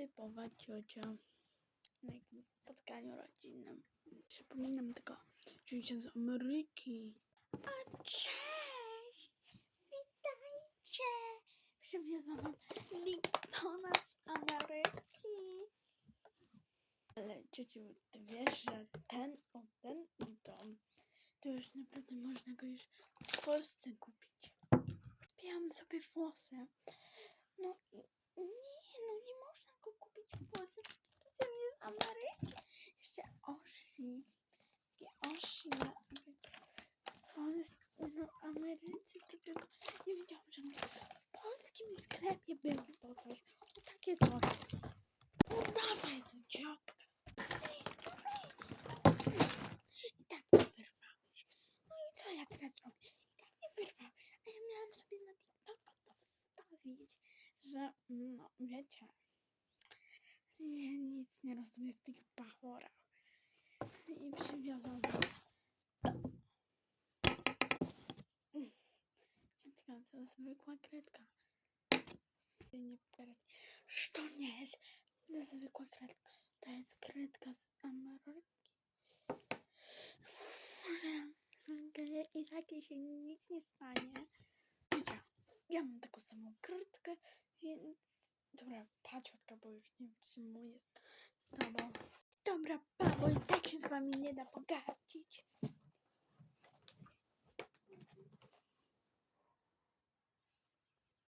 typowa ciocia na jakimś spotkaniu rodzinnym. Przypominam tylko, że z Ameryki. A cześć! Witajcie! Przywiozłam wam Liptona z Ameryki. Ale ciociu, ty wiesz, że ten, o ten Lipton, to już naprawdę można go już w Polsce kupić. Spiałam sobie włosy. No i nie, no nie można go kupić w Polsce. Specjalnie z Ameryki. Jeszcze Oshi. Takie Oshi na w Polsce, no Ameryce to tylko nie wiedziałam, że w polskim sklepie było to coś. O takie coś. No dawaj to ej. I tak nie wyrwałeś. No i co ja teraz robię? I tak nie wyrwałam. A ja miałam sobie na TikToka to wstawić, że no wiecie, nie, nic nie rozumiem w tych bachorach. I przywiozłam go. Ciotka, to zwykła kredka. Nie kredka. To nie jest zwykła kredka. To jest kredka z Ameryki. Może i takie się nic nie stanie. Wiecie, ja mam taką samą kredkę, więc... Dobra, paciotka, bo już nie wytrzymuję z, tobą. Dobra, pa, bo i tak się z wami nie da pogardzić.